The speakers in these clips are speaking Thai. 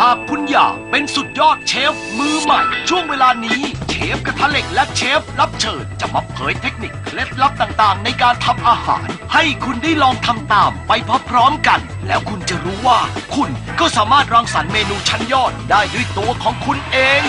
หากคุณอยากเป็นสุดยอดเชฟมือใหม่ ช่วงเวลานี้เชฟกระทะเหล็กและเชฟรับเชิญจะมาเผยเทคนิคเคล็ดลับต่างๆ ในการทำอาหาร ให้คุณได้ลองทำตามไปพร้อมๆกัน แล้วคุณจะรู้ว่า คุณก็สามารถรังสรรค์เมนูชั้นยอดได้ด้วยตัวของคุณเอง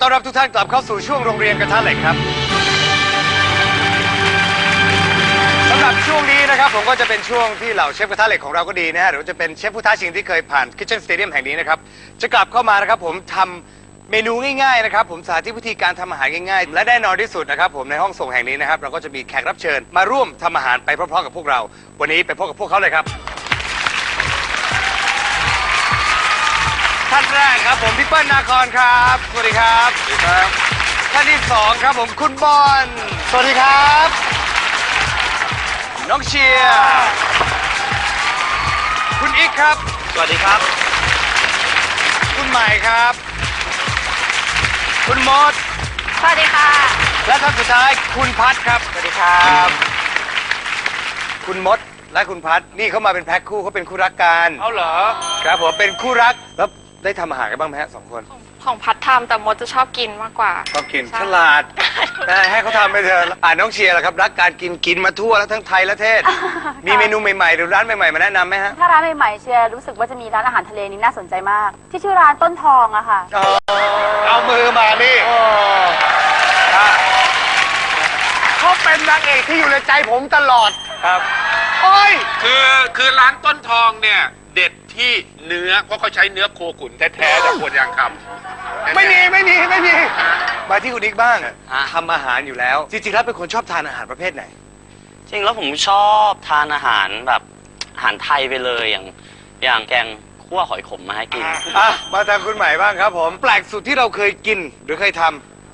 ต้อนรับทุกท่านกลับเข้าสู่ช่วงโรงเรียนกระทะเหล็กครับสำหรับช่วงนี้นะครับผมก็จะเป็นช่วงที่เหล่าเชฟกระทะเหล็กของเราก็ดีนะฮะหรือว่าจะเป็นเชฟผู้ท้าชิงที่เคยผ่าน Kitchen Stadium แห่งนี้นะครับจะกลับเข้ามานะครับผมทำเมนูง่ายๆนะครับผมสาธิตวิธีการทำอาหารง่ายๆ และแน่นอนที่สุดนะครับผมในห้องส่งแห่งนี้นะครับเราก็จะมีแขกรับเชิญมาร่วมทำอาหารไปพร้อมๆกับพวกเรา วันนี้ไปพบกับพวกเขาเลยครับ ครับผมพี่เปิ้ลนาคอนครับสวัสดีครับสวัสดีครับท่านที่สองครับผมคุณบอลสวัสดีครับ น้องเชียร์คุณอีกครับ สวัสดีครับ คุณใหม่ครับ คุณมดสวัสดีค่ะ และท่านสุดท้ายคุณพัดครับ สวัสดีครับ คุณมดและคุณพัดนี่เขามาเป็นแพ็คคู่เขาเป็นคู่รักกัน เอาเหรอ ครับผมเป็นคู่รักแล้ว ได้ทำอาหารกันบ้างไหมฮะสองคนของพัดทำแต่มดจะชอบกินมากกว่า ชอบกินใช่ ฉลาดได้ให้เขาทำไปเถอะอ่าน้องเชียร์ล่ะครับรักการกินกินมาทั่วแล้วทั้งไทยและเทศ มีเมนูใหม่ๆหรือร้านใหม่ๆมาแนะนำไหมฮะถ้าร้านใหม่ๆเชียร์รู้สึกว่าจะมีร้านอาหารทะเลนี้น่าสนใจมาก ที่ชื่อร้านต้นทองอะค่ะเอามือมานี่ เขาเป็นนางเอกที่อยู่ในใจผมตลอด ครับโอ้ย คือคือร้านต้นทองเนี่ยเด็ดที่เนื้อเพราะเขาใช้เนื้อโคขุนแท้ๆจากโคนยางคำไม่มีไม่มีไม่มี มาที่คุณนิกบ้างทำอาหารอยู่แล้ว จริงๆแล้วเป็นคนชอบทานอาหารประเภทไหน จริงแล้วผมชอบทานอาหารแบบอาหารไทยไปเลยอย่างอย่างแกงคั่วหอยขมมาให้กิน อะ มาทางคุณใหม่บ้างครับผม แปลกสุดที่เราเคยกินหรือเคยท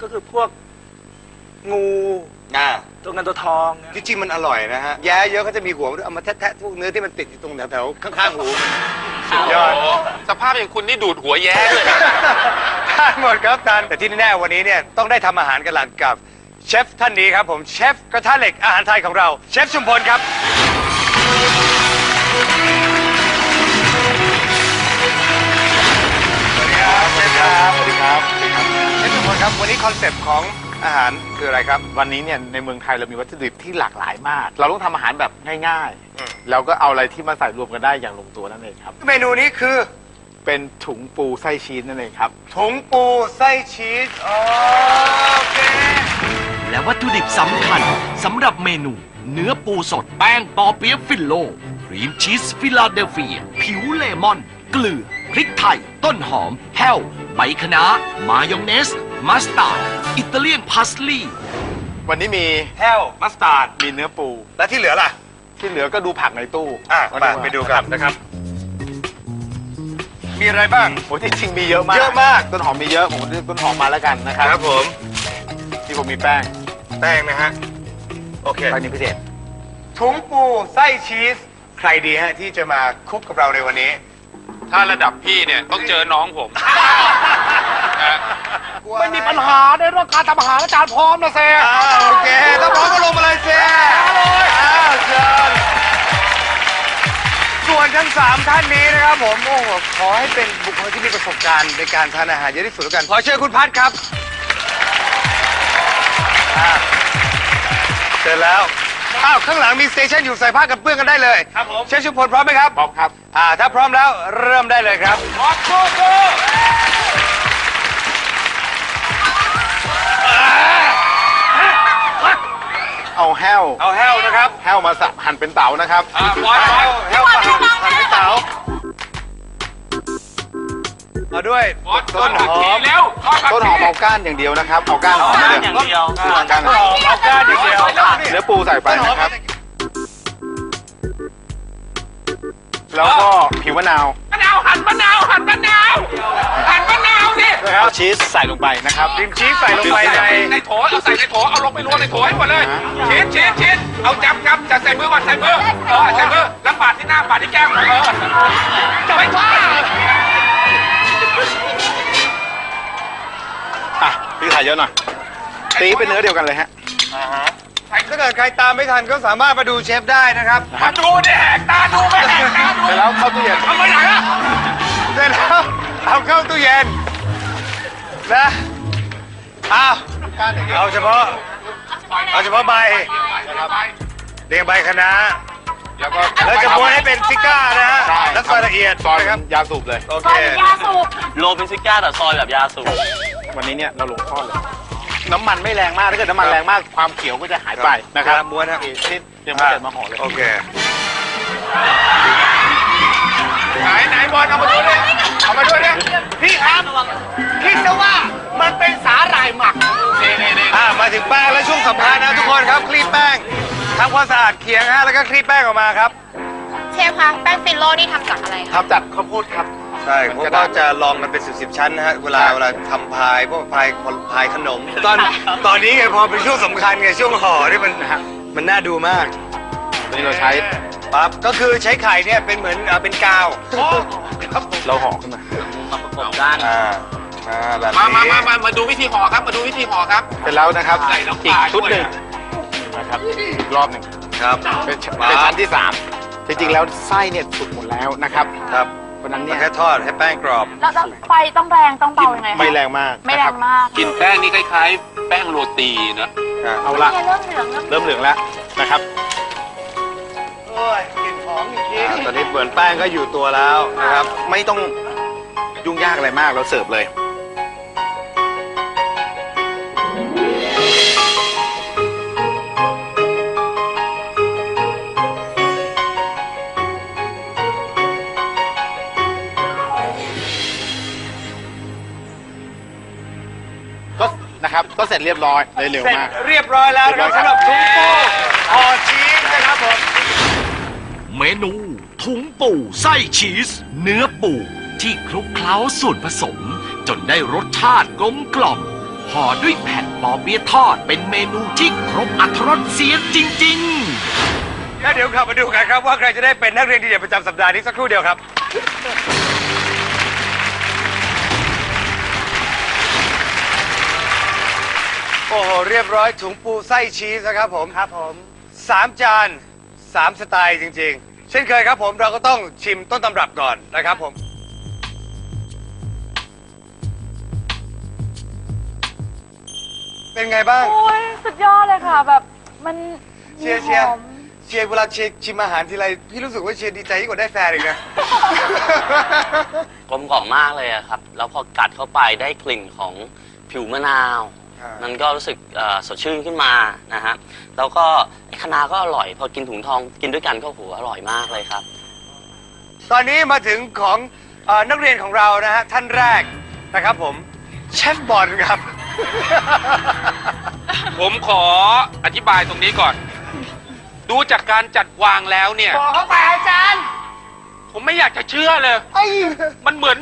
ก็คือพวก งูำอ่าตัวเงินตัวทองเนี่ยจริงๆมันอร่อยนะฮะ แย้เยอะเขาจะมีหัวด้วยเอามาแทะๆพวกเนื้อที่มันติดอยู่ตรงแถวๆข้างๆหูสุดยอดโอ้สภาพอย่างคุณนี่ดูดหัวแย้เลยทานหมดครับทานแต่ที่แน่ๆวันนี้เนี่ยต้องได้ทำอาหารกันหลังกับเชฟท่านนี้ครับผมเชฟกระทะเหล็กอาหารไทยของเรา เชฟชุมพลครับ วันนี้คอนเซปต์ของอาหารคืออะไรครับ วันนี้เนี่ยในเมืองไทยเรามีวัตถุดิบที่หลากหลายมาก เราต้องทำอาหารแบบง่ายอืมๆแล้วก็เอาอะไรที่มาใส่รวมกันได้อย่างลงตัวนั่นเองครับ เมนูนี้คือเป็นถุงปูไส้ชีสนั่นเองครับ ถุงปูไส้ชีสโอเค และวัตถุดิบสำคัญสำหรับเมนู เนื้อปูสดแป้งปอเปี๊ยะฟิลโลครีมชีสฟิลาเดลเฟีย ผิวเลมอน เกลือ พริกไทย ต้นหอม แห้วใบคะน้ามายองเนส มัสตาร์ดอิตาเลียนพาสลีย์วันนี้มีแห้วมัสตาร์ดมีเนื้อปู และที่เหลือล่ะ ที่เหลือก็ดูผักในตู้อะว่ามาไปดูกันนะครับ มีอะไรบ้าง โอ้จริงๆมีเยอะมากเยอะมาก ต้นหอมมีเยอะ ผมเลือกต้นหอมมาแล้วกันนะครับครับผม ที่ผมมีแป้ง แป้งนะฮะ โอเคแป้งนี้พิเศษถุงปูไส้ชีส ใครดีฮะที่จะมาคุกกับเราในวันนี้ ถ้าระดับพี่เนี่ยต้องเจอน้องผม นะไม่มีปัญหาในเรื่องการทำอาหารอาจารย์พร้อมนะเซ่โอเคถ้าพร้อมก็ลงมาเลยเซ่เลยอ้าวเชิญส่วนทั้งสามท่านนี้นะครับผมโอ้โหขอให้เป็นบุคคลที่มีประสบการณ์ในการทานอาหารเยอะที่สุดแล้วกันขอเชิญคุณพัดครับอ่าเชิญแล้วอ้าวข้างหลังมีสเตชันอยู่ใส่ผ้ากันเปื้อนกันได้เลยครับผมเชฟชุมพลพร้อมไหมครับพร้อมครับอ่าถ้าพร้อมแล้วเริ่มได้เลยครับ พร้อมสู้สู้ เอาแห้วเอาแห้วนะครับแห้วมาสับหั่นเป็นเต๋านะครับอ่าบอลบอลแห้วหั่นหั่นเป็นเต๋าเอาด้วยบอลต้นหอมเร็วทอดผักต้นหอมเอาก้านอย่างเดียวนะครับเอาก้านหอมก้านเลยอย่างเดียวเอาก้านต้นหอมเอาก้านอย่างเดียวเนื้อปูใส่ไปต้นหอมนะครับแล้วก็ผิวมะนาวมะนาวหั่นมะนาวหั่นมะนาวหั่นมะนาว สิเอาชีสใส่ลงไปนะครับดิมชีสใส่ลงไปในในโถเอาใส่ในโถเอาลงไปรวมในโถให้หมดเลยชีสชีสชีสเอาจับจับจับใส่มือก่อนใส่มือเออใส่มือแล้วปาดที่หน้าปาดที่แก้มเออจะไม่ว่าอะพี่ถ่ายเยอะหน่อยไอ้ตีเป็นเนื้อเดียวกันเลยฮะถ้าเกิดใครตามไม่ทันก็สามารถมาดูเชฟได้นะครับมาดูเนี่ยแหกตาดูไม่แหกตาดูเสร็จแล้วเข้าตู้เย็นเอาไปไหนอะเสร็จแล้วเอาเข้าตู้เย็น นะเอาเอาเฉพาะ เอาเฉพาะใบเรียงใบคะน้าแล้วก็แล้วจะม้วนให้เป็นซิก้านะฮะใช่แล้วซอยละเอียดซอยนะครับยาสูบเลย โอซเคอยเป็นยาสูบโรเป็นซิก้าแต่ซอยแบบยาสูบวันนี้เนี่ยเราลงทอดเลย น้ำมันไม่แรงมากถ้าเกิดน้ำมันแรงมากความเขียวก็จะหายไปนะครับม้วนครับนี่ที่เตรียมมาเสร็จมาห่อเลย โอเค ความสะอาดเขียงฮะแล้วก็คลีบแป้งออกมาครับเชฟคะแป้งฟิลโล่นี่ทำจากอะไรคะ ทำจากข้าวโพดครับ ใช่เพราะว่าจะลองกันเป็นสิบสิบชั้นนะฮะเวลาเวลาทำพายพวกพายพายขนม ตอนตอนนี้ไงพอเป็นช่วงสำคัญไงช่วงห่อนี่มันมันน่าดูมากตัวนี้เราใช้ปั๊บก็คือใช้ไข่เนี่ยเป็นเหมือนเอ่อเป็นกาวเราห่อขึ้นมา มาประกบด้าน อ่าอ่าแบบมานี้มามามามาดูวิธีห่อครับ มาดูวิธีห่อครับ เสร็จแล้วนะครับ ใส่น้ำปอีกลาชุดหนึ่งด้วย นะครับอีกรอบหนึ่งครับ เป็นชั้นเป็นชั้นที่สามจริงๆแล้วไส้เนี่ยสุกหมดแล้วนะครับครับเพราะฉะนั้นมัเนี่นยแค่ทอดให้แป้งกรอบ แล้วแล้วไฟต้องแรงต้องเบายังไงคะไม่แรงมากไม่นะแรครับงมากกินแป้งนี่คล้ายๆ แป้งโรตีนะ อ่าเอาละเนี่ยเริ่มเหลืองเริ่มเริ่มเหลืองแล้วนะครับ โอ้ยกลิ่นหอมจริงๆตอนนี้เหมือนแป้งก็อยู่ตัวแล้วนะครับ ไม่ต้องยุ่งยากอะไรมากเราเสิร์ฟเลย ก็เสร็จเรียบร้อยเลยเร็วเสร็จมาก เรียบร้อยแล้วนะครับสำหรับทุงปูห่อชีสนะครับผม เมนูถุงปูไส้ชีส เนื้อปูที่คลุกเคล้าส่วนผสม จนได้รสชาติกลมกล่อมห่อด้วยแผ่นปอเปี๊ยะทอดเป็นเมนูที่ครบอรรถรสเสียจริง ๆ แล้วเดี๋ยวกลับมาดูกันครับว่าใครจะได้เป็นนักเรียนดีเด่นประจำสัปดาห์นี้สักครู่เดียวครับ โอ้โห เรียบร้อยถุงปูไส้ชีสนะครับผมครับผมสามจานสามสไตล์จริง ๆ เช่นเคยครับผมเราก็ต้องชิมต้นตำรับก่อนนะครับผม เป็นไงบ้างโอ้ยสุดยอดเลยค่ะ แบบมันเชียร์เชียร์หอมเชียร์เวลาเชียร์ชิมอาหารทีไรพี่รู้สึกว่าเชียร์ดีใจยิ่งกว่าได้แฟนอีกนะ กลมกล่อมมากเลยอะครับ แล้วพอกัดเข้าไปได้กลิ่นของผิวมะนาวอ่า มัมันก็รู้สึกเอ่อสดชื่นขึ้นมานะฮะแล้วก็ไอ้คะน้าก็อร่อย พอกินถุงทองกินด้วยกันก็โหอร่อยมากเลยครับ ตอนนี้มาถึงของเออนักเรียนของเรานะฮะท่านแรกนะครับผมเชฟบอลครับ ผมขออธิบายตรงนี้ก่อน ดูจากการจัดวางแล้วเนี่ยบอกเข้าไปอาจารย์ ผมไม่อยากจะเชื่อเลยมันเหมือน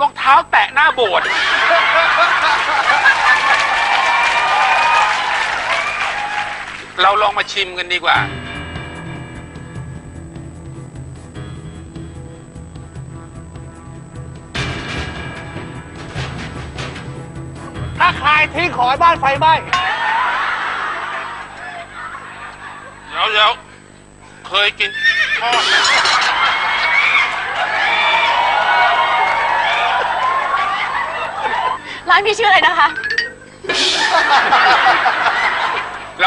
รองเท้าแตะหน้าโบสถ์ เราลองมาชิมกันดีกว่า ถ้าใครทิ้งขอให้บ้านไฟไหม้เดี๋ยวเดี๋ยวเคยกินทอดไหมร้านพี่ชื่ออะไรนะคะ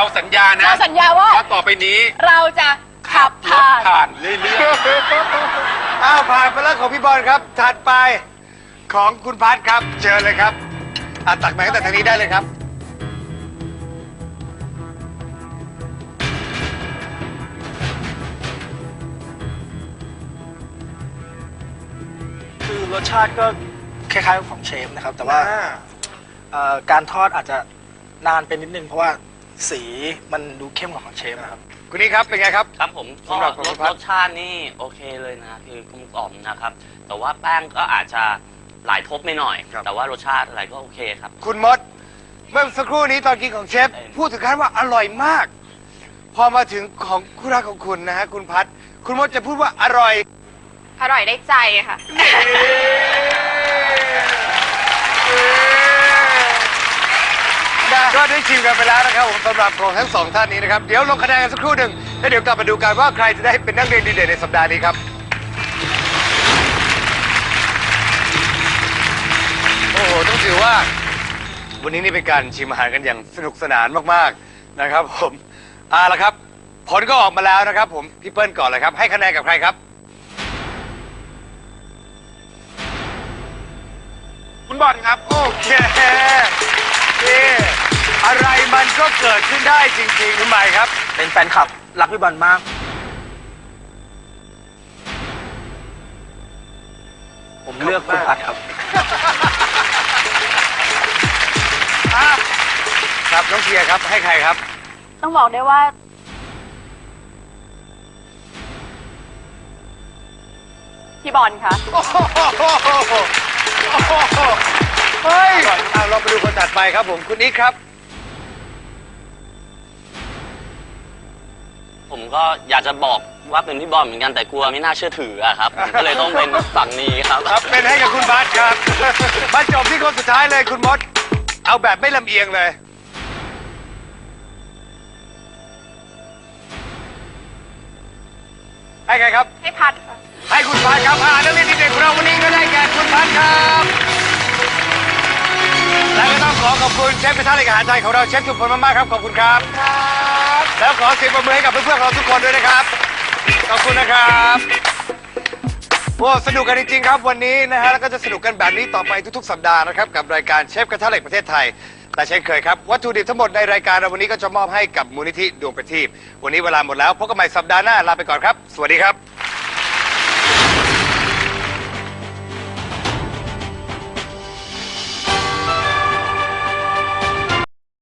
เราสัญญานะเราสัญญาว่า ว่าต่อไปนี้เราจะขับรถผ่านผ่านเรื่อยอ้าวผ่านไปแล้วของพี่บอลครับถัดไปของคุณพัทครับ เชิญเลยครับอะตักมาตั้งแต่ทางนี้ได้เลยครับ คือรสชาติก็คล้ายๆของเชฟนะครับ แต่ว่าเอ่อการทอดอาจจะนานไปนิดนึงเพราะว่า สีมันดูเข้มกว่าของเชฟนะครับ คุณนี่ครับเป็นไงครับ ครับผมก็สำหรับรคุสณพัฒน์รสชาตินี่โอเคเลยนะคือกลมกล่อมนะครับ แต่ว่าแป้งก็อาจจะหลายทบไม่หน่อย ครับ แต่ว่ารสชาติอะไรก็โอเคครับ คุณมด เมื่อสักครู่นี้ตอนกินของเชฟเออพูดถึงขั้นว่าอร่อยมาก พอมาถึงของคู่รักของคุณนะฮะคุณพัทคุณมดจะพูดว่าอร่อย อร่อยได้ใจค่ะ ก็ได้ชิมกันไปแล้วนะครับผมสำหรับของทั้งสองท่านนี้นะครับ เดี๋ยวลงคะแนนกันสักครู่หนึ่งแล้วเดี๋ยวกลับมาดูกันว่าใครจะได้เป็นนักเรียนดีเด่นในสัปดาห์นี้ครับ โอ้โห ต้องถือว่า วันนี้นี่เป็นการชิมอาหารกันอย่างสนุกสนานมากๆนะครับผมเอาละครับ ผลก็ออกมาแล้วนะครับ ผมพี่เปิ้ลก่อนเลยครับ ให้คะแนนกับใครครับ คุณบอลครับ โอเคนี่อะไรมัน ก็เกิดขึ้นได้จริงๆคุณใหม่ครับ เป็นแฟนคลับรักพี่บอลมาก ผมเลือกคุณพัดครับ อะครับน้องเชียร์ครับให้ใครครับ ต้องบอกได้ว่า พี่บอลค่ะโอ้โหโอ้โหเฮ้ย เอาเราไปดูคนถัดไปครับผมคุณนิกครับ ผมก็อยากจะบอกว่าเป็นพี่บอลเหมือนกันแต่กลัวไม่น่าเชื่อถืออะครับผมก็เลยต้องเป็นฝั่งนี้ครับ ครับเป็นให้กับคุณบัสครับ มาจบที่คนสุดท้ายเลยคุณมด เอาแบบไม่ลำเอียงเลย ให้ใครครับ ให้พัดค่ะ ให้คุณพัดครับอ่านักเรียนดีเด่นของเราวันนี้ก็ได้แก่คุณพัดครับ และก็ต้องขอขอบคุณเชฟกระทะเหล็กอาหารไทยของเราเชฟจุพลมากๆครับ ขอบคุณครับ แล้วขอเสียงปรบมือให้กับเพื่อนๆของเราทุก คนด้วยนะครับ ขอบคุณนะครับโอ้สนุกกันจริงๆครับวันนี้นะฮะแล้วก็จะสนุกกันแบบนี้ต่อไปทุกๆ สัปดาห์นะครับกับรายการเชฟกระทะเหล็กประเทศไทย แต่เช่นเคยครับ วัตถุดิบทั้งหมดในรายการเราวันนี้ก็จะมอบให้กับมูลนิธิดวงประทีปวันนี้เวลาหมดแล้วพบกันใหม่สัปดาห์หน้าลาไปก่อนครับ สวัสดีครับ